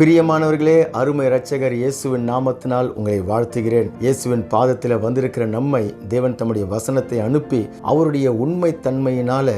பிரியமானவர்களே அருமை இரட்சகர் இயேசுவின் நாமத்தினால் உங்களை வாழ்த்துகிறேன். இயேசுவின் பாதத்தில் வந்திருக்கிற நம்மை தேவன் தம்முடைய வசனத்தை அனுப்பி அவருடைய உண்மை தன்மையினால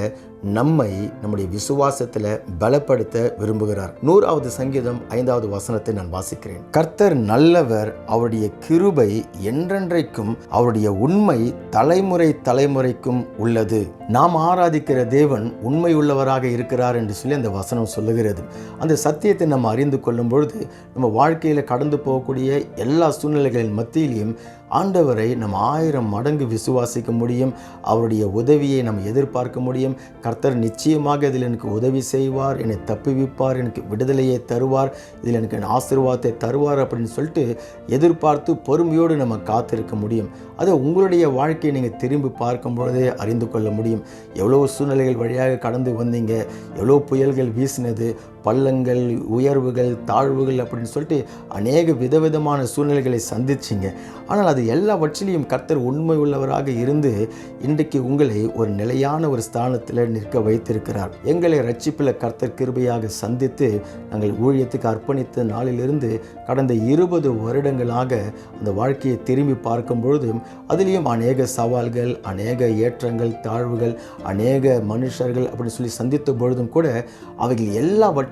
நம்மை நம்முடைய விசுவாசத்தில் பலப்படுத்த விரும்புகிறார். நூறாவது சங்கீதம் ஐந்தாவது வசனத்தை நான் வாசிக்கிறேன். கர்த்தர் நல்லவர் அவருடைய கிருபை என்றென்றைக்கும் அவருடைய உண்மை தலைமுறை தலைமுறைக்கும் உள்ளது. நாம் ஆராதிக்கிற தேவன் உண்மை உள்ளவராக இருக்கிறார் என்று சொல்லி அந்த வசனம் சொல்லுகிறது. அந்த சத்தியத்தை நம்ம அறிந்து கொள்ளும் பொழுது நம்ம வாழ்க்கையில் கடந்து போகக்கூடிய எல்லா சூழ்நிலைகளின் மத்தியிலையும் ஆண்டவரை நம்ம ஆயிரம் மடங்கு விசுவாசிக்க முடியும். அவருடைய உதவியை நம்ம எதிர்பார்க்க முடியும். கர்த்தர் நிச்சயமாக இதில் எனக்கு உதவி செய்வார். என்னை தப்புவிப்பார். எனக்கு விடுதலையை தருவார். இதில் எனக்கு ஆசீர்வாதத்தை தருவார் அப்படின்னு சொல்லிட்டு எதிர்பார்த்து பொறுமையோடு நம்ம காத்திருக்க முடியும். அதை உங்களுடைய வாழ்க்கையை நீங்கள் திரும்பி பார்க்கும் பொழுதே அறிந்து கொள்ள முடியும். எவ்வளோ சூழ்நிலைகள் வழியாக கடந்து வந்தீங்க. எவ்வளோ புயல்கள் வீசினது. பள்ளங்கள் உயர்வுகள் தாழ்வுகள் அப்படின்னு சொல்லிட்டு அநேக விதவிதமான சூழ்நிலைகளை சந்திச்சிங்க. ஆனால் அது எல்லாவற்றிலையும் கர்த்தர் உண்மை உள்ளவராக இருந்து இன்றைக்கு உங்களை ஒரு நிலையான ஒரு ஸ்தானத்தில் நிற்க வைத்திருக்கிறார். எங்களை ரட்சிப்பில் கர்த்தர் கிருபையாக சந்தித்து நாங்கள் ஊழியத்துக்கு அர்ப்பணித்த நாளிலிருந்து கடந்த இருபது வருடங்களாக அந்த வாழ்க்கையை திரும்பி பார்க்கும் பொழுது அதிலையும் அநேக சவால்கள் அநேக ஏற்றங்கள் தாழ்வுகள் அநேக மனுஷர்கள் அப்படின்னு சொல்லி சந்தித்த பொழுதும் கூட அவைகள்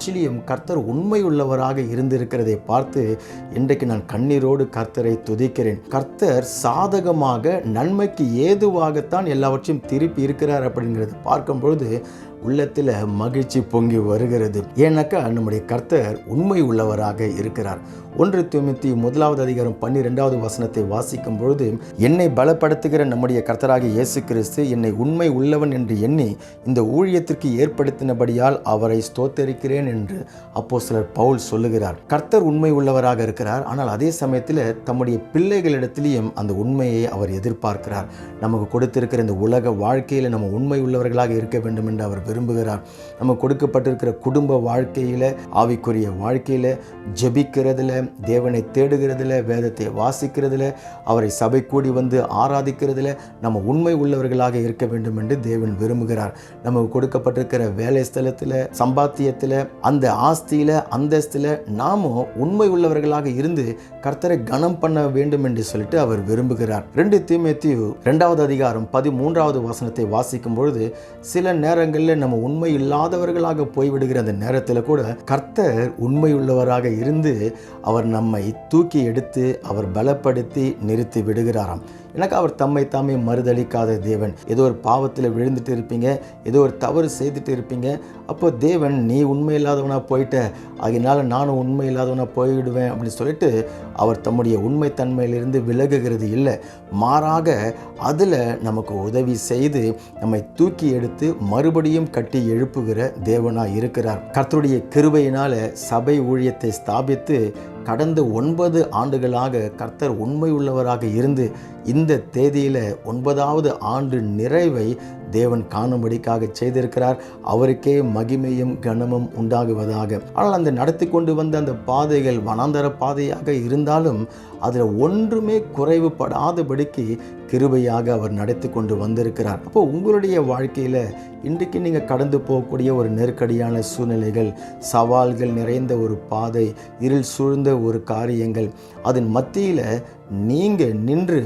எல்லாவற்றிலையும் கர்த்தர் உண்மை உள்ளவராக இருந்திருக்கிறதை பார்த்து இன்றைக்கு நான் கண்ணீரோடு கர்த்தரை துதிக்கிறேன். கர்த்தர் சாதகமாக நன்மைக்கு ஏதுவாகத்தான் எல்லாவற்றையும் திருப்பி இருக்கிறார் அப்படிங்கிறத பார்க்கும் பொழுது உள்ளத்தில் மகிழ்ச்சி பொங்கி வருகிறது. ஏன்னாக்கா நம்முடைய கர்த்தர் உண்மை உள்ளவராக இருக்கிறார். ஒன்று தொண்ணூற்றி முதலாவது அதிகாரம் பன்னிரெண்டாவது வசனத்தை வாசிக்கும் பொழுது என்னை பலப்படுத்துகிற நம்முடைய கர்த்தராக இயேசு கிறிஸ்து என்னை உண்மை உள்ளவன் என்று எண்ணி இந்த ஊழியத்திற்கு ஏற்படுத்தினபடியால் அவரை ஸ்தோத்தரிக்கிறேன் என்று அப்போ சிலர் பவுல் சொல்லுகிறார். கர்த்தர் உண்மை உள்ளவராக இருக்கிறார். ஆனால் அதே சமயத்தில் தம்முடைய பிள்ளைகளிடத்திலையும் அந்த உண்மையை அவர் எதிர்பார்க்கிறார். நமக்கு கொடுத்திருக்கிற இந்த உலக வாழ்க்கையில் நம்ம உண்மை உள்ளவர்களாக இருக்க வேண்டும் என்று அவர் விரும்புகிறார். நம்ம கொடுக்கப்பட்டிருக்கிற குடும்ப வாழ்க்கையில் ஆவிக்குரிய வாழ்க்கையில் ஜெபிக்கிறதுல தேவனை தேடுகிறதுல வேதத்தை வாசிக்கிறதுல அவரை சபை கூடி வந்து ஆராதிக்கிறதுல நம்ம உண்மை உள்ளவர்களாக இருக்க வேண்டும் என்று தேவன் விரும்புகிறார். நமக்கு கொடுக்கப்பட்டிருக்கிற வேலை ஸ்தலத்தில் சம்பாத்தியத்தில் அந்த ஆஸ்தியில் அந்தஸ்தில் நாமும் உண்மை உள்ளவர்களாக இருந்து கர்த்தரை கனம் பண்ண வேண்டும் என்று சொல்லிட்டு அவர் விரும்புகிறார். ரெண்டு தீமேத்தியு ரெண்டாவது அதிகாரம் பதிமூன்றாவது வசனத்தை வாசிக்கும் பொழுது சில நேரங்களில் நம்ம உண்மை இல்லாதவர்களாக போய்விடுகிற அந்த நேரத்தில் கூட கர்த்தர் உண்மையுள்ளவராக இருந்து அவர் நம்மை தூக்கி எடுத்து அவர் பலப்படுத்தி நிறுத்தி விடுகிறாராம். எனக்கு அவர் தம்மை தாமே மறுதளிக்காத தேவன். ஏதோ ஒரு பாவத்தில் விழுந்துட்டு இருப்பீங்க ஏதோ ஒரு தவறு செய்துட்டு இருப்பீங்க. அப்போ தேவன் நீ உண்மை இல்லாதவனாக போயிட்ட அதனால நானும் உண்மை இல்லாதவனாக போயிடுவேன் அப்படின்னு சொல்லிட்டு அவர் தம்முடைய உண்மை தன்மையிலிருந்து விலகுகிறது இல்லை. மாறாக அதில் நமக்கு உதவி செய்து நம்மை தூக்கி எடுத்து மறுபடியும் கட்டி எழுப்புகிற தேவனாக இருக்கிறார். கர்த்தருடைய கிருபையினால் சபை ஊழியத்தை ஸ்தாபித்து கடந்த ஒன்பது ஆண்டுகளாக கர்த்தர் உண்மை உள்ளவராக இருந்து இந்த தேதியில் ஒன்பதாவது ஆண்டு நிறைவை தேவன் காணும்படிக்காக செய்திருக்கிறார். அவருக்கே மகிமையும் கனமும் உண்டாகுவதாக. ஆனால் அந்த நடத்தி கொண்டு வந்த அந்த பாதைகள் வனாந்தர பாதையாக இருந்தாலும் அதில் ஒன்றுமே குறைவுபடாதபடிக்கு கிருபையாக அவர் நடத்தி கொண்டு வந்திருக்கிறார். அப்போ உங்களுடைய வாழ்க்கையில் இன்றைக்கு நீங்கள் கடந்து போகக்கூடிய ஒரு நெருக்கடியான சூழ்நிலைகள் சவால்கள் நிறைந்த ஒரு பாதை இருள் சூழ்ந்த ஒரு காரியங்கள் அதன் மத்தியில் நீங்கள் நின்று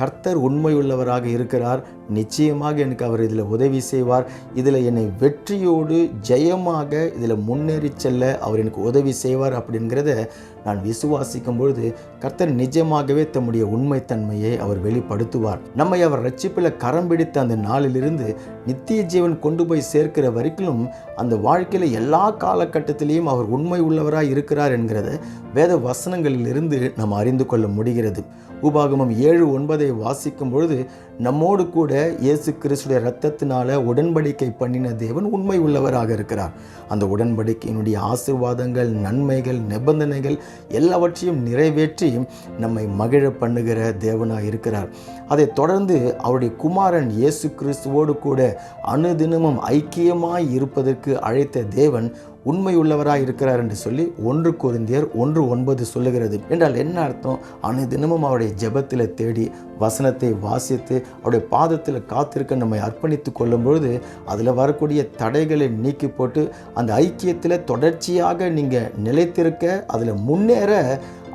கர்த்தர் உண்மையுள்ளவராக இருக்கிறார் நிச்சயமாக எனக்கு அவர் இதில் உதவி செய்வார். இதில் என்னை வெற்றியோடு ஜெயமாக இதில் முன்னேறி செல்ல அவர் எனக்கு உதவி செய்வார் அப்படிங்கிறத நான் விசுவாசிக்கும் பொழுது கர்த்தர் நிஜமாகவே தம்முடைய உண்மைத்தன்மையை அவர் வெளிப்படுத்துவார். நம்மை அவர் ரட்சிப்பில் கரம் பிடித்த அந்த நாளிலிருந்து நித்திய ஜீவன் கொண்டு போய் சேர்க்கிற வரைக்கும் அந்த வாழ்க்கையில் எல்லா காலகட்டத்திலையும் அவர் உண்மை உள்ளவராக இருக்கிறார் என்கிறத வேத வசனங்களிலிருந்து நாம் அறிந்து கொள்ள முடிகிறது. உபாகமம் ஏழு ஒன்பதை வாசிக்கும் பொழுது நம்மோடு கூட இயேசு கிறிஸ்துடைய ரத்தத்தினால உடன்படிக்கை பண்ணின தேவன் உண்மை உள்ளவராக இருக்கிறார். அந்த உடன்படிக்கையினுடைய ஆசிர்வாதங்கள் நன்மைகள் நிபந்தனைகள் எல்லாவற்றையும் நிறைவேற்றி நம்மை மகிழ பண்ணுகிற தேவனாக இருக்கிறார். அதை தொடர்ந்து அவருடைய குமாரன் இயேசு கிறிஸ்துவோடு கூட அனுதினமும் ஐக்கியமாய் இருப்பதற்கு அழைத்த தேவன் உண்மை உள்ளவராய் இருக்கிறார் என்று சொல்லி ஒன்று குருந்தியர் ஒன்று ஒன்பது சொல்லுகிறது. என்றால் என்ன அர்த்தம்? அனை தினமும் அவருடைய ஜெபத்தில் தேடி வசனத்தை வாசித்து அவருடைய பாதத்தில் காத்திருக்க நம்மை அர்ப்பணித்து கொள்ளும் பொழுது அதில் வரக்கூடிய தடைகளை நீக்கி போட்டு அந்த ஐக்கியத்தில் தொடர்ச்சியாக நீங்கள் நிலைத்திருக்க அதில் முன்னேற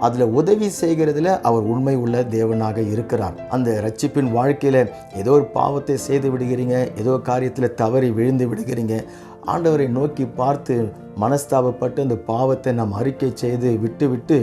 அதில் உதவி செய்கிறதுல அவர் உண்மை உள்ள தேவனாக இருக்கிறார். அந்த ரட்சிப்பின் வாழ்க்கையில் ஏதோ ஒரு பாவத்தை செய்து விடுகிறீங்க ஏதோ காரியத்தில் தவறி விழுந்து விடுகிறீங்க ஆண்டவரை நோக்கி பார்த்து மனஸ்தாபப்பட்டு அந்த பாவத்தை நாம் அறிக்கை செய்து விட்டு விட்டு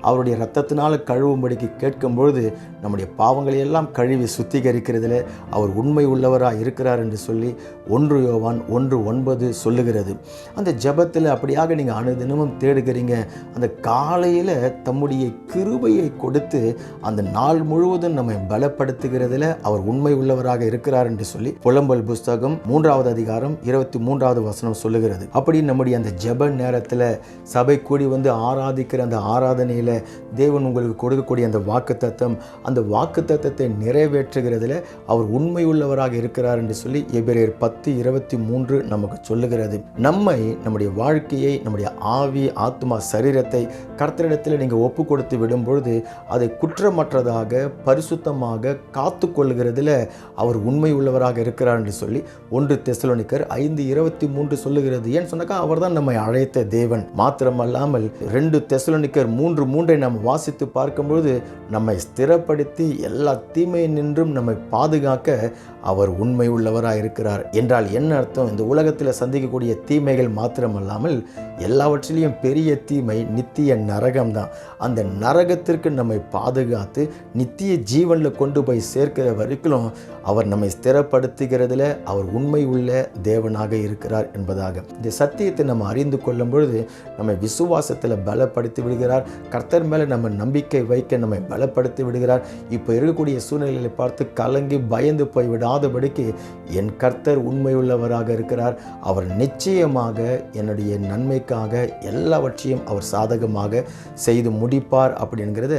அவருடைய ரத்தத்தினால் கழுவும்படிக்கு கேட்கும் பொழுது நம்முடைய பாவங்களை எல்லாம் கழுவி சுத்திகரிக்கிறதுல அவர் உண்மை உள்ளவராக இருக்கிறார் என்று சொல்லி ஒன்று யோவான் ஒன்று ஒன்பது சொல்லுகிறது. அந்த ஜெபத்தில் அப்படியாக நீங்கள் அனுதினமும் தேடுகிறீங்க. அந்த காலையில் தம்முடைய கிருபையை கொடுத்து அந்த நாள் முழுவதும் நம்மை பலப்படுத்துகிறதுல அவர் உண்மை உள்ளவராக இருக்கிறார் என்று சொல்லி புலம்பல் புஸ்தகம் மூன்றாவது அதிகாரம் இருபத்தி மூன்றாவது வசனம் சொல்லுகிறது. அப்படி நம்முடைய அந்த ஜப நேரத்தில் சபை கூடி வந்து ஆராதிக்கிற அந்த ஆராதனையில் தேவன் உங்களுக்கு கொடுக்கக்கூடிய அந்த வாக்கு தத்துவம் அந்த வாக்கு தத்துவத்தை நிறைவேற்றுகிறதுல அவர் உண்மை உள்ளவராக இருக்கிறார் என்று சொல்லி எபிரேர் பத்து இருபத்தி மூன்று நமக்கு சொல்லுகிறது. நம்மை நம்முடைய வாழ்க்கையை நம்முடைய ஆவி ஆத்மா சரீரத்தை கர்த்தரிடத்தில் நீங்கள் ஒப்பு கொடுத்து விடும்பொழுது அதை குற்றமற்றதாக பரிசுத்தமாக காத்து கொள்கிறதுல அவர் உண்மை உள்ளவராக இருக்கிறார் என்று சொல்லி ஒன்று தெசலோனிக்கர் ஐந்து இருபத்தி மூணு மூன்று சொல்லுகிறது. ஏன்னு சொன்னாக்கா அவர் தான் நம்மை அழைத்த தேவன். மாத்திரமல்லாமல் ரெண்டு தெசலனிக்கர் மூன்று மூன்றை நாம் வாசித்து பார்க்கும்பொழுது நம்மை ஸ்திரப்படுத்தி எல்லா தீமை நின்றும் நம்மை பாதுகாக்க அவர் உண்மை உள்ளவராக இருக்கிறார் என்றால் என்ன அர்த்தம்? இந்த உலகத்தில் சந்திக்கக்கூடிய தீமைகள் மாத்திரமல்லாமல் எல்லாவற்றிலையும் பெரிய தீமை நித்திய நரகம்தான். அந்த நரகத்திற்கு நம்மை பாதுகாத்து நித்திய ஜீவனில் கொண்டு போய் சேர்க்கிற வரைக்கும் அவர் நம்மை ஸ்திரப்படுத்துகிறதுல அவர் உண்மை உள்ள தேவனாக இருக்கிறார். என்பதாக. இந்த சத்தியத்தை நம்ம அறிந்து கொள்ளும் பொழுது நம்மை விசுவாசத்தில் பலப்படுத்தி விடுகிறார். கர்த்தர் மேலே நம்ம நம்பிக்கை வைக்க நம்மை பலப்படுத்தி விடுகிறார். இப்போ இருக்கக்கூடிய சூழ்நிலைகளை பார்த்து கலங்கி பயந்து போய் விடாதபடிக்கு என் கர்த்தர் உண்மையுள்ளவராக இருக்கிறார். அவர் நிச்சயமாக என்னுடைய நன்மைக்காக எல்லாவற்றையும் அவர் சாதகமாக செய்து முடிப்பார் அப்படிங்கிறத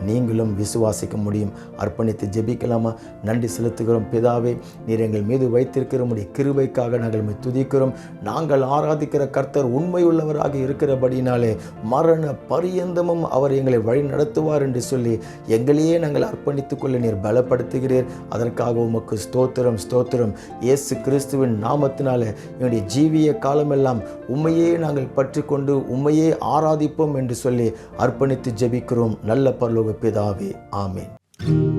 நீங்களும் விசுவாசிக்க முடியும். அர்ப்பணித்து ஜெபிக்கலாமா? நன்றி செலுத்துகிறோம். பிதாவே நீர் எங்கள் மீது வைத்திருக்கிற உடைய கிருபைக்காக நாங்கள் துதிக்கிறோம். நாங்கள் ஆராதிக்கிற கர்த்தர் உண்மையுள்ளவராக இருக்கிறபடினாலே மரண பரியந்தமும் அவர் எங்களை வழி நடத்துவார் என்று சொல்லி எங்களையே நாங்கள் அர்ப்பணித்துக் கொள்ள நீர் பலப்படுத்துகிறீர். அதற்காக உமக்கு ஸ்தோத்திரம் ஸ்தோத்திரம். இயேசு கிறிஸ்துவின் நாமத்தினால என்னுடைய ஜீவிய காலமெல்லாம் உண்மையே நாங்கள் பற்றி கொண்டு உண்மையே ஆராதிப்போம் என்று சொல்லி அர்ப்பணித்து ஜெபிக்கிறோம். நல்ல பரலோக பிதாவே ஆமேன்.